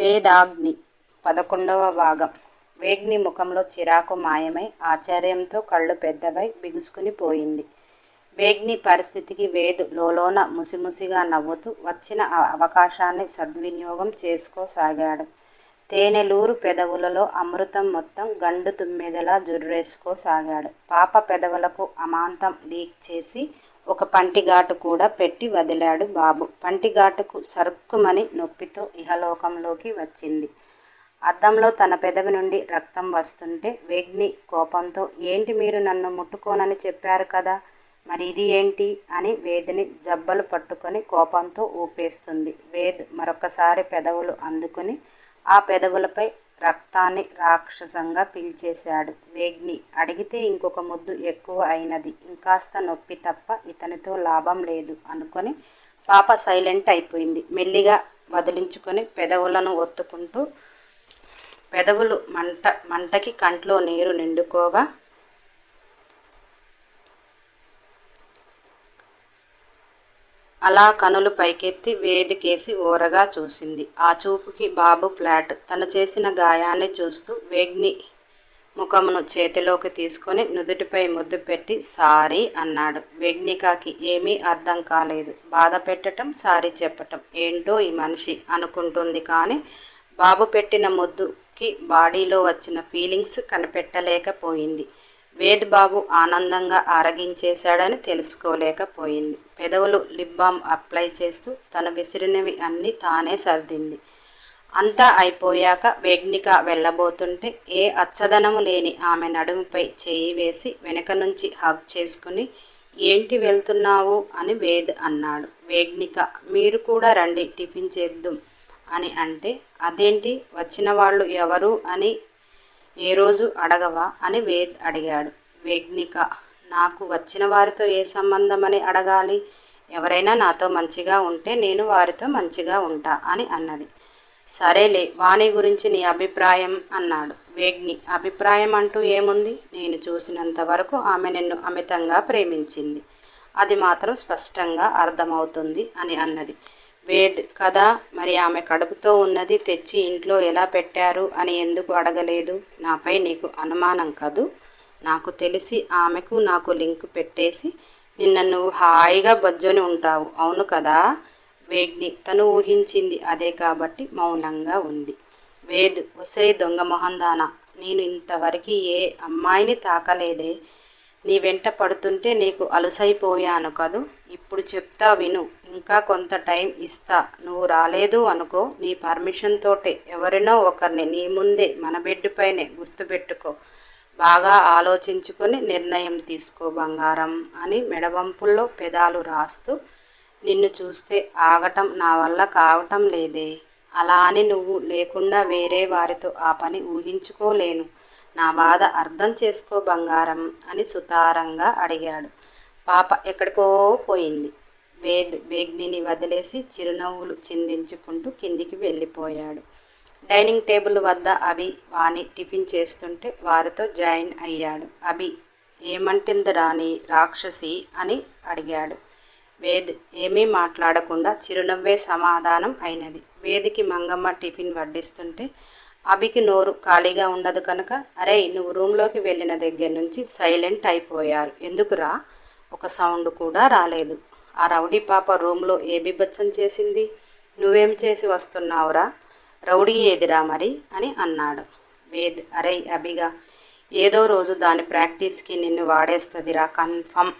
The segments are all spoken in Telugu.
వేదాగ్ని. పదకొండవ భాగం. వేగ్ని ముఖంలో చిరాకు మాయమై ఆశ్చర్యంతో కళ్ళు పెద్దవై బిగుసుకుని పోయింది. వేగ్ని పరిస్థితికి వేదు. లోలోన ముసిముసిగా నవ్వుతూ వచ్చిన అవకాశాన్ని సద్వినియోగం చేసుకోసాగాడు. తేనెలూరు పెదవులలో అమృతం మొత్తం గండు తుమ్మెదలా జుర్రేసుకోసాగాడు. పాప పెదవులకు అమాంతం లీక్ చేసి ఒక పంటిఘాటు కూడా పెట్టి వదిలాడు బాబు. పంటిఘాటుకు సరుక్కుమని నొప్పితో ఇహలోకంలోకి వచ్చింది. అద్దంలో తన పెదవి నుండి రక్తం వస్తుంటే వేగ్ని కోపంతో ఏంటి మీరు నన్ను ముట్టుకోనని చెప్పారు కదా? మరి ఇది ఏంటి? అని వేదిని జబ్బలు పట్టుకొని కోపంతో ఊపేస్తుంది. వేద్ మరొకసారి పెదవులు అందుకుని ఆ పెదవులపై రక్తాన్ని రాక్షసంగా పిలిచేశాడు. వేగ్ని అడిగితే ఇంకొక ముద్దు ఎక్కువ అయినది. ఇంకాస్త నొప్పి తప్ప ఇతనితో లాభం లేదు అనుకొని పాప సైలెంట్ అయిపోయింది. మెల్లిగా వదిలించుకొని పెదవులను ఒత్తుకుంటూ పెదవులు మంట మంటకి కంట్లో నీరు నిండుకోగా అలా కనులు పైకెత్తి వేదికేసి ఓరగా చూసింది. ఆ చూపుకి బాబు ఫ్లాట్. తను చేసిన గాయాన్ని చూస్తూ వేగ్ని ముఖమును చేతిలోకి తీసుకొని నుదుటిపై ముద్దు పెట్టి సారీ అన్నాడు. వేగ్నికాకి ఏమీ అర్థం కాలేదు. బాధ పెట్టటం సారీ చెప్పటం. ఏంటో ఈ మనిషి అనుకుంటుంది కానీ బాబు పెట్టిన ముద్దుకి బాడీలో వచ్చిన ఫీలింగ్స్ కనిపెట్టలేకపోయింది. వేద్బాబు ఆనందంగా ఆరగించేశాడని తెలుసుకోలేకపోయింది. పెదవులు లిప్ బామ్ అప్లై చేస్తూ తను విసిరినవి అన్నీ తానే సర్దింది. అంతా అయిపోయాక వేగ్నిక వెళ్ళబోతుంటే ఏ అచ్చదనము లేని ఆమె నడుముపై చేయి వేసి వెనక నుంచి హగ్ చేసుకుని ఏంటి వెళ్తున్నావు? అని వేద్ అన్నాడు. వేగ్నిక మీరు కూడా రండి టిఫిన్ చేద్దాం అని అంటే అదేంటి? వచ్చిన వాళ్ళు ఎవరు? అని ఏ రోజు అడగవా అని వేద్ అడిగాడు. వేగ్నిక నాకు వచ్చిన వారితో ఏ సంబంధం అని అడగాలి? ఎవరైనా నాతో మంచిగా ఉంటే నేను వారితో మంచిగా ఉంటా అని అన్నది. సరేలే వాణి గురించి నీ అభిప్రాయం అన్నాడు. వేగ్ని అభిప్రాయం అంటూ ఏముంది? నేను చూసినంత వరకు ఆమె నిన్ను అమితంగా ప్రేమించింది. అది మాత్రం స్పష్టంగా అర్థమవుతుంది అని అన్నది. వేద్ కదా మరి ఆమె కడుపుతో ఉన్నది తెచ్చి ఇంట్లో ఎలా పెట్టారు అని ఎందుకు అడగలేదు? నాపై నీకు అనుమానం కదూ? నాకు తెలిసి ఆమెకు నాకు లింక్ పెట్టేసి నిన్న నువ్వు హాయిగా బొజ్జొని ఉంటావు అవును కదా? వేగ్ని తను ఊహించింది అదే కాబట్టి మౌనంగా ఉంది. వేద్ ఒసే దొంగ మొహందానా నేను ఇంతవరకు ఏ అమ్మాయిని తాకలేదే. నీ వెంట పడుతుంటే నీకు అలుసైపోయాను కదూ. ఇప్పుడు చెప్తా విను ఇంకా కొంత టైం ఇస్తా. నువ్వు రాలేదు అనుకో నీ పర్మిషన్ తోటే ఎవరినో ఒకరిని నీ ముందే మన బిడ్డపైనే గుర్తుపెట్టుకో. బాగా ఆలోచించుకొని నిర్ణయం తీసుకో బంగారం అని మెడవంపుల్లో పెదాలు రాస్తూ నిన్ను చూస్తే ఆగటం నా వల్ల కావటం లేదే. అలా అని నువ్వు లేకుండా వేరే వారితో ఆ పని ఊహించుకోలేను. నా బాధ అర్థం చేసుకో బంగారం అని సుతారంగా అడిగాడు. పాప ఎక్కడికో పోయింది. వేద్ వేగ్నిని వదిలేసి చిరునవ్వులు చిందించుకుంటూ కిందికి వెళ్ళిపోయాడు. డైనింగ్ టేబుల్ వద్ద అభి వాణి టిఫిన్ చేస్తుంటే వారితో జాయిన్ అయ్యాడు. అభి ఏమంటింది రాని రాక్షసి? అని అడిగాడు. వేద్ ఏమీ మాట్లాడకుండా చిరునవ్వే సమాధానం అయినది. వేదికి మంగమ్మ టిఫిన్ వడ్డిస్తుంటే అభికి నోరు ఖాళీగా ఉండదు కనుక అరే నువ్వు రూమ్లోకి వెళ్ళిన దగ్గర నుంచి సైలెంట్ అయిపోయారు. ఎందుకురా ఒక సౌండ్ కూడా రాలేదు. ఆ రౌడీ పాప రూమ్లో ఏ బిభత్సం చేసింది? నువ్వేం చేసి వస్తున్నావురా? రౌడీ ఏదిరా మరి? అని అన్నాడు. వేద్ అరే అభిగా ఏదో రోజు దాని ప్రాక్టీస్కి నిన్ను వాడేస్తుందిరా కన్ఫర్మ్.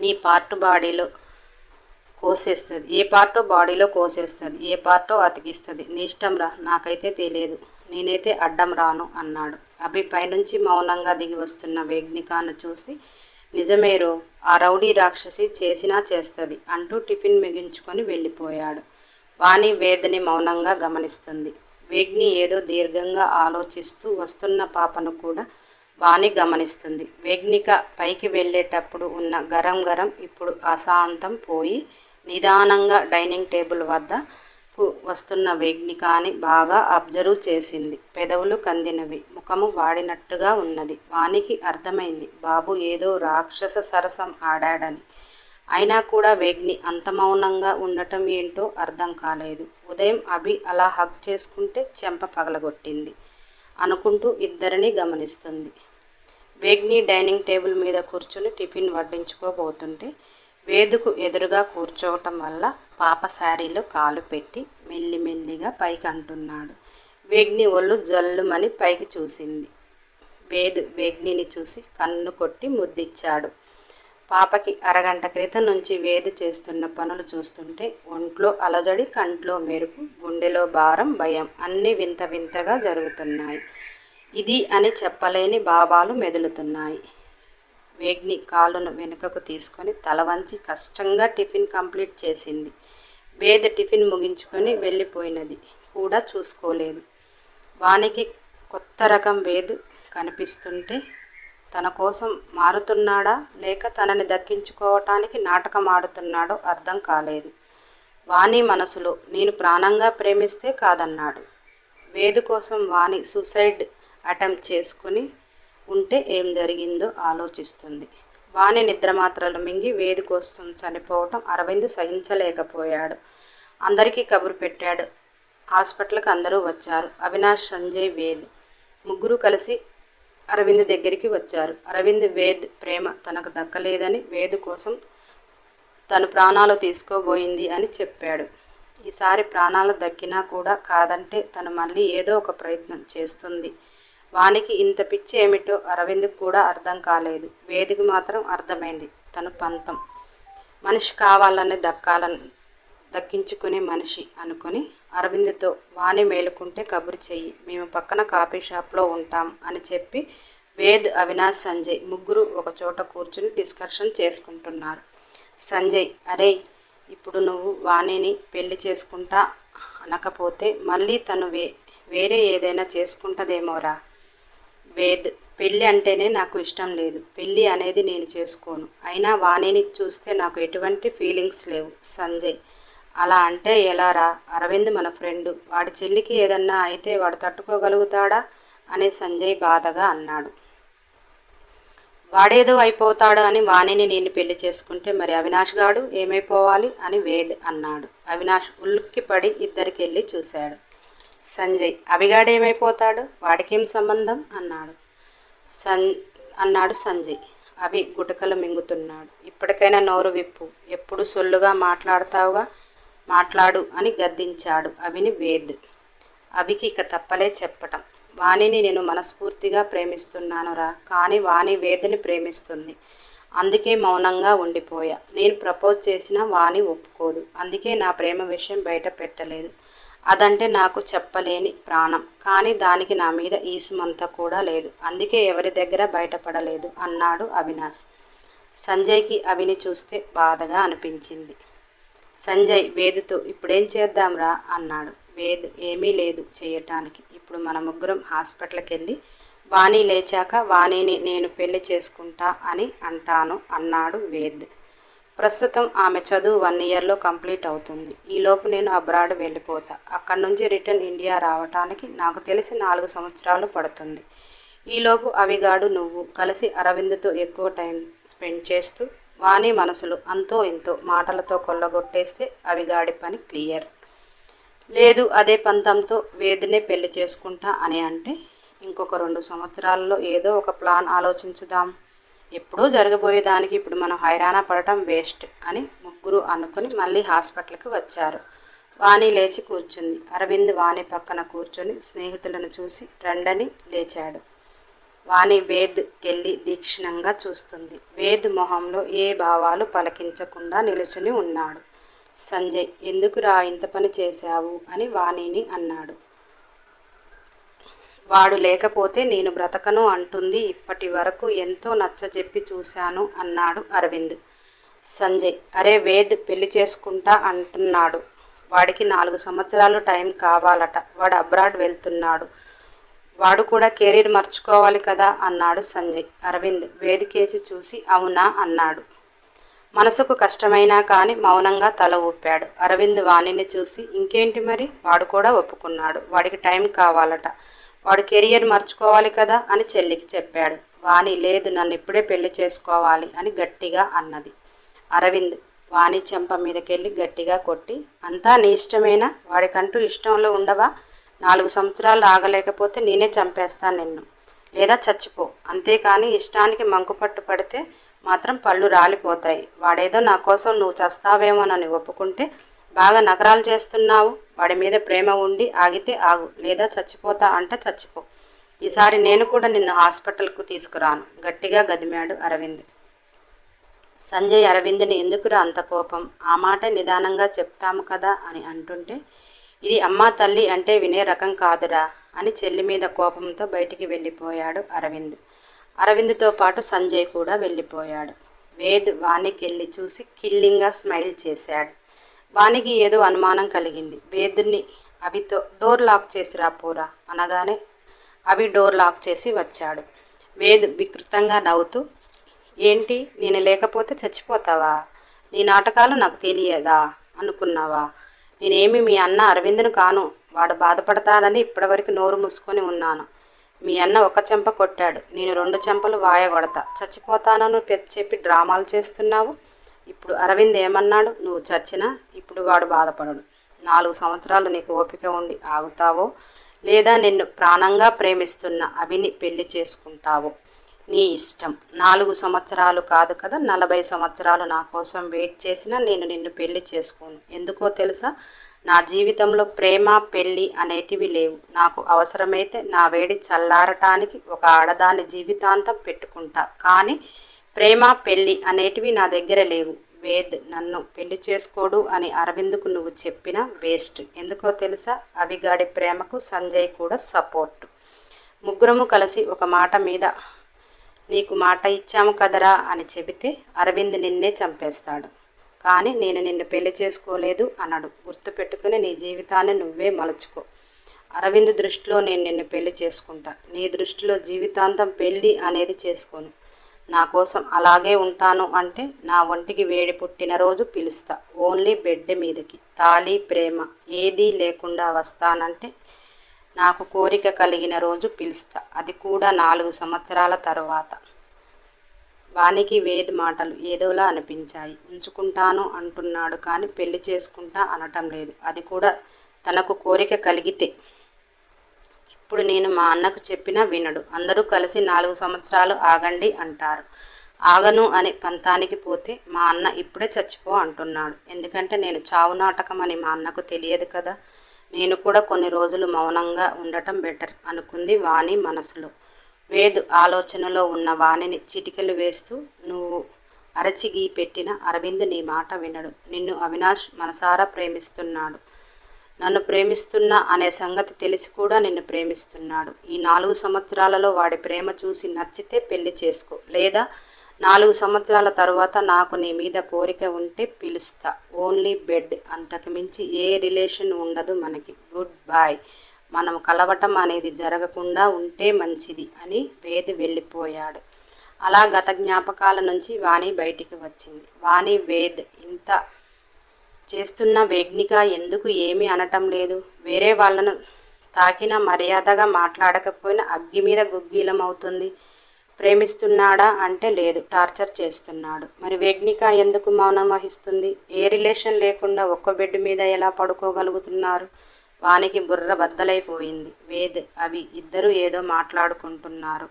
నీ పార్ట్ బాడీలో కోసేస్తుంది. ఏ పార్టో బాడీలో కోసేస్తుంది ఏ పార్టో అతికిస్తుంది. నీ ఇష్టం రా నాకైతే తెలియదు. నేనైతే అడ్డం రాను అన్నాడు. అభి పైనుంచి మౌనంగా దిగి వస్తున్న వేగ్నికాను చూసి నిజమేరో ఆ రౌడీ రాక్షసి చేసినా చేస్తుంది అంటూ టిఫిన్ మిగించుకొని వెళ్ళిపోయాడు. వాణి వేదని మౌనంగా గమనిస్తుంది. వేగ్ని ఏదో దీర్ఘంగా ఆలోచిస్తూ వస్తున్న పాపను కూడా వాణి గమనిస్తుంది. వేగ్నిక పైకి వెళ్ళేటప్పుడు ఉన్న గరం గరం ఇప్పుడు అశాంతం పోయి నిదానంగా డైనింగ్ టేబుల్ వద్దకు వస్తున్న వేగ్నికాని బాగా అబ్జర్వ్ చేసింది. పెదవులు కందినవి. ముఖము వాడినట్టుగా ఉన్నది. వానికి అర్థమైంది. బాబు ఏదో రాక్షస సరసం ఆడాడని. అయినా కూడా వేగ్ని అంత మౌనంగా ఉండటం ఏంటో అర్థం కాలేదు. ఉదయం అభి అలా హక్ చేసుకుంటే చెంప పగలగొట్టింది. అనుకుంటూ ఇద్దరిని గమనిస్తుంది. వేగ్ని డైనింగ్ టేబుల్ మీద కూర్చుని టిఫిన్ వడ్డించుకోబోతుంటే వేదుకు ఎదురుగా కూర్చోవటం వల్ల పాప శారీలో కాలు పెట్టి మెల్లిమెల్లిగా పైకి అంటున్నాడు. వేగ్ని ఒళ్ళు జల్లుమని పైకి చూసింది. వేదు వేగ్నిని చూసి కన్ను కొట్టి ముద్దిచ్చాడు. పాపకి అరగంట క్రితం నుంచి వేదు చేస్తున్న పనులు చూస్తుంటే ఒంట్లో అలజడి కంట్లో మెరుపు గుండెలో భారం భయం అన్నీ వింత వింతగా జరుగుతున్నాయి. ఇది అని చెప్పలేని భావాలు మెదులుతున్నాయి. వేగ్ని కాలును వెనుకకు తీసుకొని తల వంచి కష్టంగా టిఫిన్ కంప్లీట్ చేసింది. వేద టిఫిన్ ముగించుకొని వెళ్ళిపోయినది. కూడా చూసుకోలేదు. వానికి కొత్త రకం వేదు కనిపిస్తుంటే తన కోసం మారుతున్నాడా? లేక తనని దక్కించుకోవటానికి నాటకం ఆడుతున్నాడో అర్థం కాలేదు. వాణి మనసులో నేను ప్రాణంగా ప్రేమిస్తే కాదన్నాడు. వేదు కోసం వాణి సూసైడ్ అటెంప్ట్ చేసుకుని ఉంటే ఏం జరిగిందో ఆలోచిస్తుంది. వాణి నిద్రమాత్రలు మింగి వేది కోసం చనిపోవటం అరవింద్ సహించలేకపోయాడు. అందరికీ కబురు పెట్టాడు. హాస్పిటల్కి అందరూ వచ్చారు. అవినాష్ సంజయ్ వేద్ ముగ్గురు కలిసి అరవింద్ దగ్గరికి వచ్చారు. అరవింద్ వేద్ ప్రేమ తనకు దక్కలేదని వేద్ కోసం తను ప్రాణాలు తీసుకోబోయింది అని చెప్పాడు. ఈసారి ప్రాణాలు దక్కినా కూడా కాదంటే తను మళ్ళీ ఏదో ఒక ప్రయత్నం చేస్తుంది. వానికి ఇంత పిచ్చి ఏమిటో అరవింద్కి కూడా అర్థం కాలేదు. వేదికి మాత్రం అర్థమైంది. తను పంతం. మనిషి కావాలని దక్కాలని దక్కించుకునే మనిషి అనుకుని అరవింద్తో వాణి మేలుకుంటే కబురు చెయ్యి. మేము పక్కన కాఫీ షాప్లో ఉంటాం అని చెప్పి వేద్ అవినాష్ సంజయ్ ముగ్గురు ఒక చోట కూర్చుని డిస్కషన్ చేసుకుంటున్నారు. సంజయ్ అరే ఇప్పుడు నువ్వు వాణిని పెళ్ళి చేసుకుంటా అనకపోతే మళ్ళీ తను వే వేరే ఏదైనా చేసుకుంటదేమోరా? వేద్ పెళ్ళి అంటేనే నాకు ఇష్టం లేదు. పెళ్ళి అనేది నేను చేసుకోను. అయినా వాణిని చూస్తే నాకు ఎటువంటి ఫీలింగ్స్ లేవు. సంజయ్ అలా అంటే ఎలారా అరవింద్ మన ఫ్రెండ్. వాడి చెల్లికి ఏదన్నా అయితే వాడు తట్టుకోగలుగుతాడా? అని సంజయ్ బాధగా అన్నాడు. వాడేదో అయిపోతాడు అని వాణిని నేను పెళ్ళి చేసుకుంటే మరి అవినాష్ గాడు ఏమైపోవాలి అని వేద్ అన్నాడు. అవినాష్ ఉల్లుక్కి పడి ఇద్దరికి వెళ్ళి చూశాడు. సంజయ్ అభిగాడేమైపోతాడు వాడికేం సంబంధం? అన్నాడు. సన్ అన్నాడు సంజయ్. అవి గుటకలు మింగుతున్నాడు. ఇప్పటికైనా నోరు విప్పు. ఎప్పుడు సొల్లుగా మాట్లాడతావుగా? మాట్లాడు అని గద్దించాడు అవిని వేద్. అవికి ఇక తప్పలే చెప్పటం. వాణిని నేను మనస్ఫూర్తిగా ప్రేమిస్తున్నానురా. కానీ వాణి వేదని ప్రేమిస్తుంది. అందుకే మౌనంగా ఉండిపోయా. నేను ప్రపోజ్ చేసిన వాణి ఒప్పుకోదు. అందుకే నా ప్రేమ విషయం బయట పెట్టలేదు. అదంటే నాకు చెప్పలేని ప్రాణం. కానీ దానికి నా మీద ఈసుమంతా కూడా లేదు. అందుకే ఎవరి దగ్గర బయటపడలేదు అన్నాడు అవినాష్. సంజయ్కి అవిని చూస్తే బాధగా అనిపించింది. సంజయ్ వేదుతో ఇప్పుడేం చేద్దాంరా? అన్నాడు. వేద్ ఏమీ లేదు చేయటానికి. ఇప్పుడు మన ముగ్గురం హాస్పిటల్కి వెళ్ళి వాణి లేచాక వాణిని నేను పెళ్ళి చేసుకుంటా అని అంటాను అన్నాడు వేద్. ప్రస్తుతం ఆమె చదువు వన్ ఇయర్లో కంప్లీట్ అవుతుంది. ఈలోపు నేను అబ్రాడ్ వెళ్ళిపోతా. అక్కడి నుంచి రిటర్న్ ఇండియా రావటానికి నాకు తెలిసి నాలుగు సంవత్సరాలు పడుతుంది. ఈలోపు అవిగాడు నువ్వు కలిసి అరవింద్తో ఎక్కువ టైం స్పెండ్ చేస్తూ వాణి మనసులు అంతో ఇంతో మాటలతో కొల్లగొట్టేస్తే అవిగాడి పని క్లియర్. లేదు అదే పంతంతో వేదినే పెళ్ళి చేసుకుంటా అని అంటే ఇంకొక రెండు సంవత్సరాల్లో ఏదో ఒక ప్లాన్ ఆలోచించుదాం. ఎప్పుడూ జరగబోయే దానికి ఇప్పుడు మనం హైరాణ పడటం వేస్ట్ అని ముగ్గురు అనుకుని మళ్ళీ హాస్పిటల్కి వచ్చారు. వాణి లేచి కూర్చుంది. అరవింద్ వాణి పక్కన కూర్చొని స్నేహితులను చూసి రండని లేచాడు. వాణి వేద్కెళ్ళి దీక్షణంగా చూస్తుంది. వేద్ మొహంలో ఏ భావాలు పలకించకుండా నిలుచుని ఉన్నాడు. సంజయ్ ఎందుకురా ఇంత పని చేశావు? అని వాణిని అన్నాడు. వాడు లేకపోతే నేను బ్రతకను అంటుంది. ఇప్పటి వరకు ఎంతో నచ్చజెప్పి చూశాను అన్నాడు అరవింద్. సంజయ్ అరే వేద్ పెళ్ళి చేసుకుంటా అంటున్నాడు. వాడికి నాలుగు సంవత్సరాలు టైం కావాలట. వాడు అబ్రాడ్ వెళ్తున్నాడు. వాడు కూడా కెరీర్ మర్చుకోవాలి కదా అన్నాడు సంజయ్. అరవింద్ వేదికేసి చూసి అవునా అన్నాడు. మనసుకు కష్టమైనా కానీ మౌనంగా తల ఊపాడు. అరవింద్ వాణిని చూసి ఇంకేంటి మరి? వాడు కూడా ఒప్పుకున్నాడు. వాడికి టైం కావాలట. వాడు కెరియర్ మర్చుకోవాలి కదా అని చెల్లికి చెప్పాడు. వాణి లేదు నన్ను ఇప్పుడే పెళ్ళి చేసుకోవాలి అని గట్టిగా అన్నది. అరవింద్ వాణి చెంప మీదకెళ్ళి గట్టిగా కొట్టి అంతా నీ ఇష్టమేనా? వాడికంటూ ఇష్టంలో ఉండవా? నాలుగు సంవత్సరాలు ఆగలేకపోతే నేనే చంపేస్తాను నిన్ను. లేదా చచ్చిపో. అంతేకాని ఇష్టానికి మంకుపట్టు పడితే మాత్రం పళ్ళు రాలిపోతాయి. వాడేదో నా కోసం నువ్వు చస్తావేమోనని ఒప్పుకుంటే బాగా నగరాలు చేస్తున్నావు. వాడి మీద ప్రేమ ఉండి ఆగితే ఆగు లేదా చచ్చిపోతా అంటే చచ్చిపో. ఈసారి నేను కూడా నిన్ను హాస్పిటల్కు తీసుకురాను. గట్టిగా గదిమాడు అరవింద్. సంజయ్ అరవింద్ని ఎందుకురా అంత కోపం? ఆ మాట నిదానంగా చెప్తాము కదా అని అంటుంటే ఇది అమ్మా తల్లి అంటే వినే రకం కాదురా అని చెల్లి మీద కోపంతో బయటికి వెళ్ళిపోయాడు అరవింద్. అరవింద్తో పాటు సంజయ్ కూడా వెళ్ళిపోయాడు. వేద్ వాణికెళ్ళి చూసి కిల్లింగ్గా స్మైల్ చేశాడు. వానికి ఏదో అనుమానం కలిగింది. వేదుని అవితో డోర్ లాక్ చేసి రాపోరా అనగానే అవి డోర్ లాక్ చేసి వచ్చాడు. వేదు వికృతంగా నవ్వుతూ ఏంటి? నేను లేకపోతే చచ్చిపోతావా? నీ నాటకాలు నాకు తెలియదా? అనుకున్నావా? నేనేమి మీ అన్న అరవింద్ను కాను. వాడు బాధపడతాడని ఇప్పటివరకు నోరు మూసుకొని ఉన్నాను. మీ అన్న ఒక చెంప కొట్టాడు. నేను రెండు చెంపలు వాయగొడతా. చచ్చిపోతానని చెప్పి డ్రామాలు చేస్తున్నావు? ఇప్పుడు అరవింద్ ఏమన్నాడు? నువ్వు చచ్చినా ఇప్పుడు వాడు బాధపడడు. నాలుగు సంవత్సరాలు నీకు ఓపిక ఉండి ఆగుతావో? లేదా నిన్ను ప్రాణంగా ప్రేమిస్తున్న అభిని పెళ్ళి చేసుకుంటావో? నీ ఇష్టం. నాలుగు సంవత్సరాలు కాదు కదా నలభై సంవత్సరాలు నా కోసం వెయిట్ చేసినా నేను నిన్ను పెళ్ళి చేసుకోను. ఎందుకో తెలుసా? నా జీవితంలో ప్రేమ పెళ్ళి అనేటివి లేవు. నాకు అవసరమైతే నా వేడి చల్లారటానికి ఒక ఆడదాని జీవితాంతం పెట్టుకుంటా. కానీ ప్రేమ పెళ్ళి అనేటివి నా దగ్గర లేవు. వేద్ నన్ను పెళ్ళి చేసుకోడు అని అరవింద్కు నువ్వు చెప్పిన వేస్ట్. ఎందుకో తెలుసా? అవిగాడి ప్రేమకు సంజయ్ కూడా సపోర్ట్. ముగ్గురము కలిసి ఒక మాట మీద నీకు మాట ఇచ్చాము కదరా అని చెబితే అరవింద్ నిన్నే చంపేస్తాడు. కానీ నేను నిన్ను పెళ్ళి చేసుకోలేదు అన్నాడు గుర్తుపెట్టుకుని నీ జీవితాన్ని నువ్వే మలుచుకో. అరవింద్ దృష్టిలో నేను నిన్ను పెళ్ళి చేసుకుంటా. నీ దృష్టిలో జీవితాంతం పెళ్ళి అనేది చేసుకోను. నా కోసం అలాగే ఉంటాను అంటే నా ఒంటికి వేడి పుట్టిన రోజు పిలుస్తా. ఓన్లీ బెడ్ మీదకి. తాళి ప్రేమ. ఏదీ లేకుండా వస్తానంటే నాకు కోరిక కలిగిన రోజు పిలుస్తా. అది కూడా నాలుగు సంవత్సరాల తరువాత. వానికి వేద్ మాటలు ఏదోలా అనిపించాయి. ఉంచుకుంటాను అంటున్నాడు కానీ పెళ్ళి చేసుకుంటా అనటం లేదు. అది కూడా తనకు కోరిక కలిగితే ఇప్పుడు నేను మా అన్నకు చెప్పినా వినడు. అందరూ కలిసి నాలుగు సంవత్సరాలు ఆగండి అంటారు. ఆగను అనే పంతానికి పోతే మా అన్న ఇప్పుడే చచ్చిపో అంటున్నాడు. ఎందుకంటే నేను చావు నాటకం అని మా అన్నకు తెలియదు కదా. నేను కూడా కొన్ని రోజులు మౌనంగా ఉండటం బెటర్ అనుకుంది వాణి మనసులో. వేదు ఆలోచనలో ఉన్న వాణిని చిటికెలు వేస్తూ నువ్వు అరచి గీ పెట్టిన అరవింద్ నీ మాట వినడు. నిన్ను అవినాష్ మనసారా ప్రేమిస్తున్నాడు. నన్ను ప్రేమిస్తున్నా అనే సంగతి తెలిసి కూడా నిన్ను ప్రేమిస్తున్నాడు. ఈ నాలుగు సంవత్సరాలలో వాడి ప్రేమ చూసి నచ్చితే పెళ్ళి చేసుకో. లేదా నాలుగు సంవత్సరాల తర్వాత నాకు నీ మీద కోరిక ఉంటే పిలుస్తా. Only bed. అంతకు మించి ఏ రిలేషన్ ఉండదు మనకి. గుడ్ బాయ్ మనం కలవటం అనేది జరగకుండా ఉంటే మంచిది అని వేది వెళ్ళిపోయాడు. అలా గత జ్ఞాపకాల నుంచి వాణి బయటికి వచ్చింది. వాణి వేద్ ఇంత చేస్తున్న వేగ్నిక ఎందుకు ఏమీ అనటం లేదు. వేరే వాళ్ళను తాకిన మర్యాదగా మాట్లాడకపోయినా అగ్గి మీద గుగ్గీలం అవుతుంది ప్రేమిస్తున్నాడా అంటే లేదు టార్చర్ చేస్తున్నాడు. మరి వేగ్నిక ఎందుకు మౌనం వహిస్తుంది? ఏ రిలేషన్ లేకుండా ఒక్క బెడ్ మీద ఎలా పడుకోగలుగుతున్నారు? వానికి బుర్ర బద్దలైపోయింది. వేద్ అవి ఇద్దరు ఏదో మాట్లాడుకుంటున్నారు.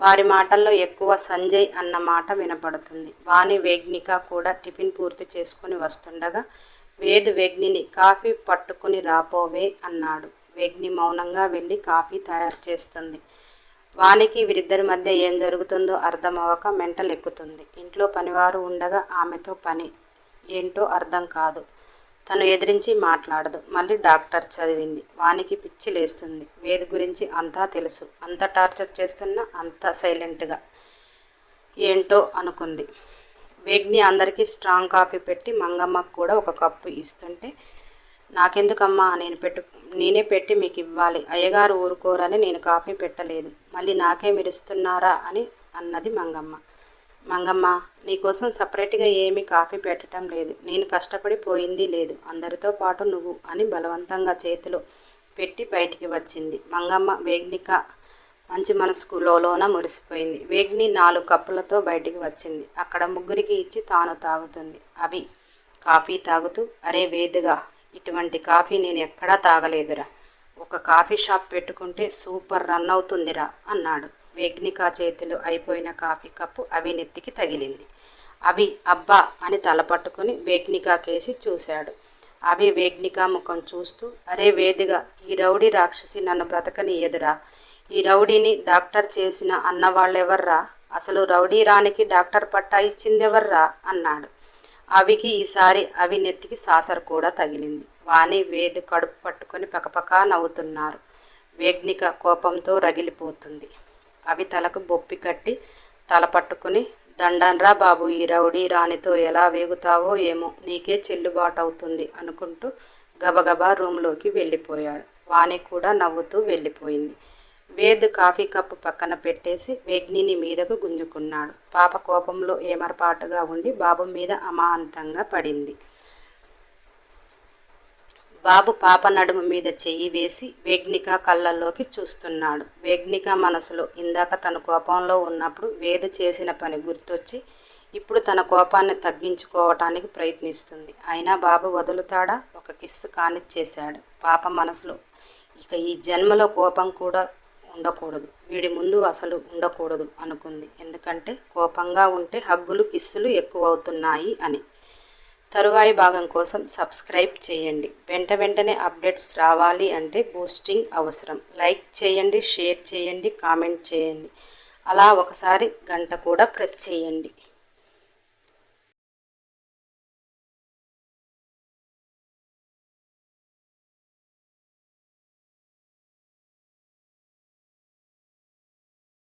వారి మాటల్లో ఎక్కువ సంజయ్ అన్న మాట వినపడుతుంది. వాణి వేగ్నిక కూడా టిఫిన్ పూర్తి చేసుకుని వస్తుండగా వేద్ వెగ్నిని కాఫీ పట్టుకుని రాపోవే అన్నాడు. వెగ్ని మౌనంగా వెళ్ళి కాఫీ తయారు చేస్తుంది. వానికి వీరిద్దరి మధ్య ఏం జరుగుతుందో అర్థం అవ్వక మెంటల్ ఇంట్లో పనివారు ఉండగా ఆమెతో పని ఏంటో అర్థం కాదు. తను ఎదిరించి మాట్లాడదు. మళ్ళీ డాక్టర్ చదివింది. వానికి పిచ్చి లేస్తుంది. వేది గురించి అంతా తెలుసు. అంత టార్చర్ చేస్తున్నా అంత సైలెంట్గా. ఏంటో అనుకుంది. వేగ్ని అందరికీ స్ట్రాంగ్ కాఫీ పెట్టి మంగమ్మకు కూడా ఒక కప్పు ఇస్తుంటే నాకెందుకమ్మా నేను పెట్టు నేనే పెట్టి మీకు ఇవ్వాలి. అయ్యగారు ఊరుకోరని నేను కాఫీ పెట్టలేదు. మళ్ళీ నాకే మెరుస్తున్నారా? అని అన్నది మంగమ్మ. మంగమ్మ నీకోసం సపరేట్గా ఏమీ కాఫీ పెట్టడం లేదు. నేను కష్టపడి పోయింది లేదు. అందరితో పాటు నువ్వు అని బలవంతంగా చేతిలో పెట్టి బయటికి వచ్చింది. మంగమ్మ వేగ్నిక మంచి మనసుకు లోన మురిసిపోయింది. వేగ్ని నాలుగు కప్పులతో బయటికి వచ్చింది. అక్కడ ముగ్గురికి ఇచ్చి తాను తాగుతుంది. అవి కాఫీ తాగుతూ అరే వేదుగా ఇటువంటి కాఫీ నేను ఎక్కడా తాగలేదురా. ఒక కాఫీ షాప్ పెట్టుకుంటే సూపర్ రన్ అవుతుందిరా అన్నాడు. వేగ్నికా చేతిలో అయిపోయిన కాఫీ కప్పు అవి నెత్తికి తగిలింది. అవి అబ్బా అని తలపట్టుకుని వేగ్నికా కేసి చూశాడు. అవి వేగ్నికా ముఖం చూస్తూ అరే వేదిగా ఈ రౌడీ రాక్షసి నన్ను బ్రతకనియదురా. ఈ రౌడీని డాక్టర్ చేసిన అన్నవాళ్ళెవర్రా అసలు రౌడీ రానికి డాక్టర్ పట్టా ఇచ్చిందెవర్రా? అన్నాడు. అవికి ఈసారి అవి నెత్తికి సాసర్ కూడా తగిలింది. వాణి వేది కడుపు పట్టుకొని పకపకా నవ్వుతున్నారు. వేగ్నిక కోపంతో రగిలిపోతుంది. అవి తలకు బొప్పి కట్టి తల పట్టుకుని దండన్రా బాబు ఈ రౌడీ రాణితో ఎలా వేగుతావో ఏమో నీకే చెల్లుబాటు అవుతుంది అనుకుంటూ గబగబా రూమ్లోకి వెళ్ళిపోయాడు. వాణి కూడా నవ్వుతూ వెళ్ళిపోయింది. వేద్ కాఫీ కప్పు పక్కన పెట్టేసి వెగ్నిని మీదకు గుంజుకున్నాడు. పాప కోపంలో ఏమరపాటుగా ఉండి బాబు మీద అమాంతంగా పడింది. బాబు పాప నడుము మీద చెయ్యి వేసి వేగ్నిక కళ్ళల్లోకి చూస్తున్నాడు. వేగ్నిక మనసులో ఇందాక తన కోపంలో ఉన్నప్పుడు వేద చేసిన పని గుర్తొచ్చి ఇప్పుడు తన కోపాన్ని తగ్గించుకోవటానికి ప్రయత్నిస్తుంది. అయినా బాబు వదులుతాడా? ఒక కిస్సు కానిచ్చేశాడు. పాప మనసులో ఇక ఈ జన్మలో కోపం కూడా ఉండకూడదు. వీడి ముందు అసలు ఉండకూడదు అనుకుంది. ఎందుకంటే కోపంగా ఉంటే హగ్గులు కిస్సులు ఎక్కువ అవుతున్నాయి అని. తరువాయి భాగం కోసం సబ్స్క్రైబ్ చేయండి. వెంట వెంటనే అప్డేట్స్ రావాలి అంటే బూస్టింగ్ అవసరం. లైక్ చేయండి షేర్ చేయండి కామెంట్ చేయండి. అలా ఒకసారి గంట కూడా ప్రెస్ చేయండి.